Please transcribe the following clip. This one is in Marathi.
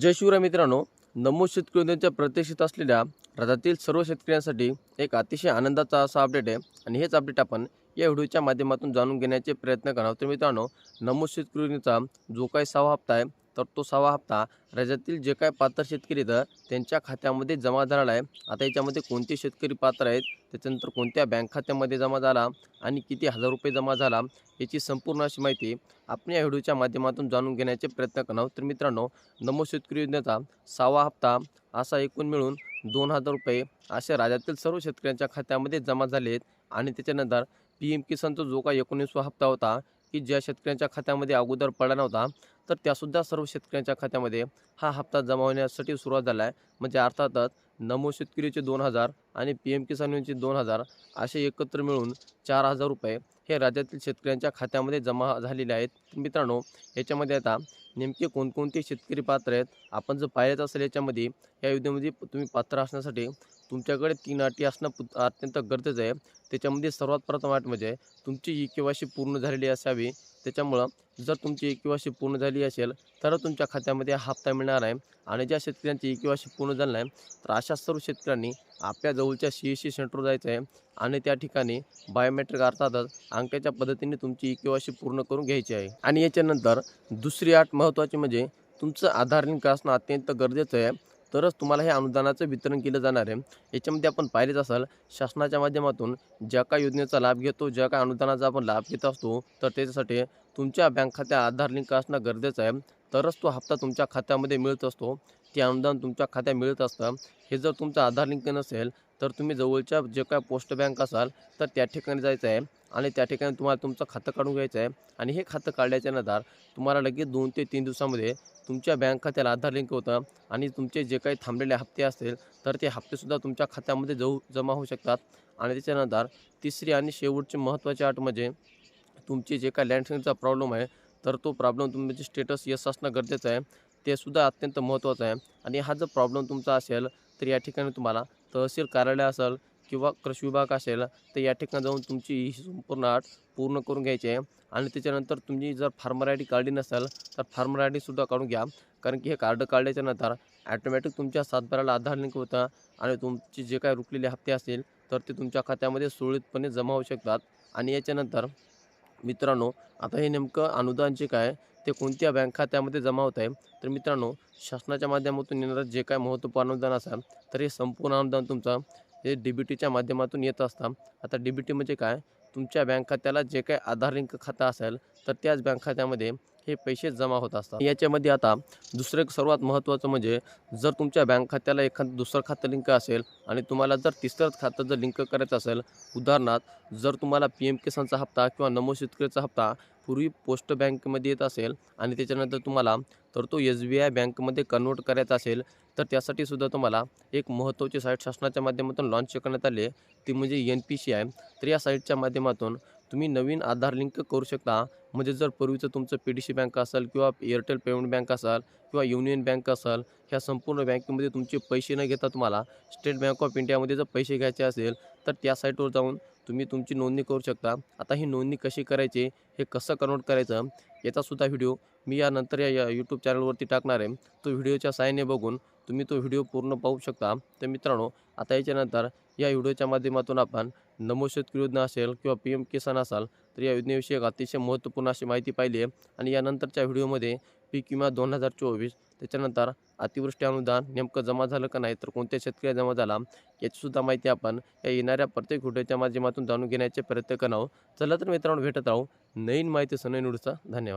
जय शिवराय मित्रांनो नमो शेतकरी प्रत्यक्षित प्रतीक्षित असलेल्या राज्यातील सर्व शेतकऱ्यांसाठी एक अतिशय आनंदाचा असा अपडेट आहे. आणि हेच अपडेट आपण या व्हिडिओच्या माध्यमातून जाणून घेण्याचे प्रयत्न करणार तर मित्रांनो नमो शेतकरी जो काही सहावा हप्ता आहे तर तो सहावा हप्ता राज्यातील जे काय पात्र शेतकरी आहेत त्यांच्या खात्यामध्ये जमा झालेला आहे. आता याच्यामध्ये कोणते शेतकरी पात्र आहेत त्याच्यानंतर कोणत्या बँक खात्यामध्ये जमा झाला आणि किती हजार रुपये जमा झाला याची संपूर्ण अशी माहिती आपण या व्हिडिओच्या माध्यमातून जाणून घेण्याचे प्रयत्न करणार तर मित्रांनो नमो शेतकरी योजनेचा सहावा हप्ता असा एकूण मिळून दोन हजार रुपये असे राज्यातील सर्व शेतकऱ्यांच्या खात्यामध्ये जमा झाले आहेत. आणि त्याच्यानंतर पी एम किसानचा जो का एकोणीसवा हप्ता होता की ज्या शेतकऱ्यांच्या खात्यामध्ये अगोदर पडला नव्हता तर त्यासुद्धा सर्व शेतकऱ्यांच्या खात्यामध्ये हा हप्ता जमा होण्यासाठी सुरुवात झाला आहे. म्हणजे अर्थातच नमो शेतकरीचे दोन हजार आणि पी एम किसान योजनेचे दोन हजार असे एकत्र मिळून चार हजार रुपये हे राज्यातील शेतकऱ्यांच्या खात्यामध्ये जमा झालेले आहेत. मित्रांनो याच्यामध्ये आता नेमके कोणकोणते शेतकरी पात्र आहेत? आपण जर पाहिलेच असेल याच्यामध्ये या योजनेमध्ये तुम्ही पात्र असण्यासाठी तुमच्याकडे तीन अटी असणं अत्यंत गरजेचं आहे. त्याच्यामध्ये सर्वात प्रथम अट म्हणजे तुमची ई के वाय सी पूर्ण झालेली असावी. त्याच्यामुळं जर तुमची ई वर्षी पूर्ण झाली असेल तर तुमच्या खात्यामध्ये हप्ता मिळणार आहे. आणि ज्या शेतकऱ्यांची ई वर्षी पूर्ण झाली नाही तर अशा सर्व शेतकऱ्यांनी आपल्या जवळच्या सी एस सी सेंटरवर जायचं आहे. आणि त्या ठिकाणी बायोमेट्रिक अर्थातच अंक्याच्या पद्धतीने तुमची ई वर्षी पूर्ण करून घ्यायची आहे. आणि याच्यानंतर दुसरी आठ महत्त्वाची म्हणजे तुमचं आधार लिंक असणं अत्यंत गरजेचं आहे. तरच तुम्हाला हे अनुदानाचं वितरण केलं जाणार आहे. याच्यामध्ये आपण पाहिलेच असाल शासनाच्या माध्यमातून ज्या काय योजनेचा लाभ घेतो ज्या काय अनुदानाचा आपण लाभ घेत असतो तर त्याच्यासाठी तुमच्या बँक खात्यात आधार लिंक असणं गरजेचं आहे. तरच तो हप्ता तुमच्या खात्यामध्ये मिळत असतो. ते अनुदान तुमच्या खात्यात मिळत असतं. हे जर तुमचं आधार लिंक नसेल तर तुम्ही जवळच्या जे काय पोस्ट बँक असाल तर त्या ठिकाणी जायचं आहे आणि त्या ठिकाणी तुम्हाला तुमचं खातं काढून घ्यायचं आहे. आणि हे खातं काढल्याच्या नंतर तुम्हाला लगेच दोन ते तीन दिवसामध्ये तुमच्या बँक खात्याला आधार लिंक होतं आणि तुमचे जे काही थांबलेले हप्ते असतील तर ते हप्तेसुद्धा तुमच्या खात्यामध्ये जाऊ जमा होऊ शकतात. आणि त्याच्यानंतर तिसरी आणि शेवटची महत्त्वाची अट म्हणजे तुमची जे काय लँडलाईनचा प्रॉब्लेम आहे तर तो प्रॉब्लेम तुमचे स्टेटस यस असणं गरजेचं आहे ते सुद्धा अत्यंत महत्त्वाचं आहे. आणि हा जर प्रॉब्लेम तुमचा असेल तर या ठिकाणी तुम्हाला तहसील कार्यालय असेल किंवा कृषी विभाग असेल तर या ठिकाणी जाऊन तुमची ही संपूर्ण अट पूर्ण करून घ्यायची आहे. आणि त्याच्यानंतर तुम्ही जर फार्मर आय डी काढली नसेल तर फार्मर आय डीसुद्धा काढून घ्या. कारण की हे कार्ड काढल्याच्या नंतर ॲटोमॅटिक तुमच्या सातबाराला आधार लिंक होतं आणि तुमचे जे काय रुकलेले हप्ते असतील तर ते तुमच्या खात्यामध्ये सुरळीतपणे जमा होऊ शकतात. आणि याच्यानंतर मित्रांनो आता हे नेमकं अनुदान जे काय ते कोणत्या बँक खात्यामध्ये जमा होत आहे? तर मित्रांनो शासनाच्या माध्यमातून येणारं जे काय महत्त्वपूर्ण अनुदान असाल तर हे संपूर्ण अनुदान तुमचं हे डी बी टीच्या माध्यमातून येत असतं. आता डी बी टी म्हणजे काय? तुमच्या बँक खात्याला जे काय आधार लिंक खातं असेल तर त्याच बँक खात्यामध्ये हे पैसे जमा होत असतात. याच्यामध्ये आता दुसरं सर्वात महत्त्वाचं म्हणजे जर तुमच्या बँक खात्याला एखादं दुसरं खातं लिंक असेल आणि तुम्हाला जर तिसरंच खातं जर लिंक करायचं असेल उदाहरणार्थ जर तुम्हाला पी एम किसानचा हप्ता किंवा नमो शेतकरीचा हप्ता पूर्वी पोस्ट बँकमध्ये येत असेल आणि त्याच्यानंतर तुम्हाला तर तो एस बी आय बँकमध्ये कन्वर्ट करायचा असेल तर त्यासाठी सुद्धा तुम्हाला एक महत्त्वाची साईट शासनाच्या माध्यमातून लॉन्च करण्यात आली ती म्हणजे एन पी सी आय. तर या साईटच्या माध्यमातून तुम्ही नवीन आधार लिंक करू शकता. म्हणजे जर पूर्वीचं तुमचं पी डी सी बँक असेल किंवा एअरटेल पेमेंट बँक असाल किंवा युनियन बँक असेल ह्या संपूर्ण बँकेमध्ये तुमचे पैसे न घेता तुम्हाला स्टेट बँक ऑफ इंडियामध्ये जर पैसे घ्यायचे असेल तर त्या साईटवर जाऊन तुम्ही तुमची नोंदणी करू शकता. आता ही नोंदणी कशी करायची हे कसं कन्वर्ट करायचं याचासुद्धा व्हिडिओ मी यानंतर या यूट्यूब चॅनलवरती टाकणार आहे. तो व्हिडिओच्या साहाय्याने बघून तुम्ही तो व्हिडिओ पूर्ण पाहू शकता. तर मित्रांनो आता याच्यानंतर या व्हिडिओच्या माध्यमातून आपण नमो शेतकरी योजना असेल किंवा पी एम किसान असाल तर या योजनेविषयी अतिशय महत्त्वपूर्ण अशी माहिती पाहिली आहे. आणि यानंतरच्या व्हिडिओमध्ये पीक विमा दोन हजार चोवीस त्याच्यानंतर अतिवृष्टी अनुदान नेमकं जमा झालं का नाही तर कोणत्या शेतकऱ्या जमा झाला याचीसुद्धा माहिती आपण या येणाऱ्या प्रत्येक व्हिडिओच्या माध्यमातून जाणून घेण्याचे प्रयत्न करावं चला तर मित्रांनो भेटत राहू नवीन माहिती सनई नुडचा धन्यवाद.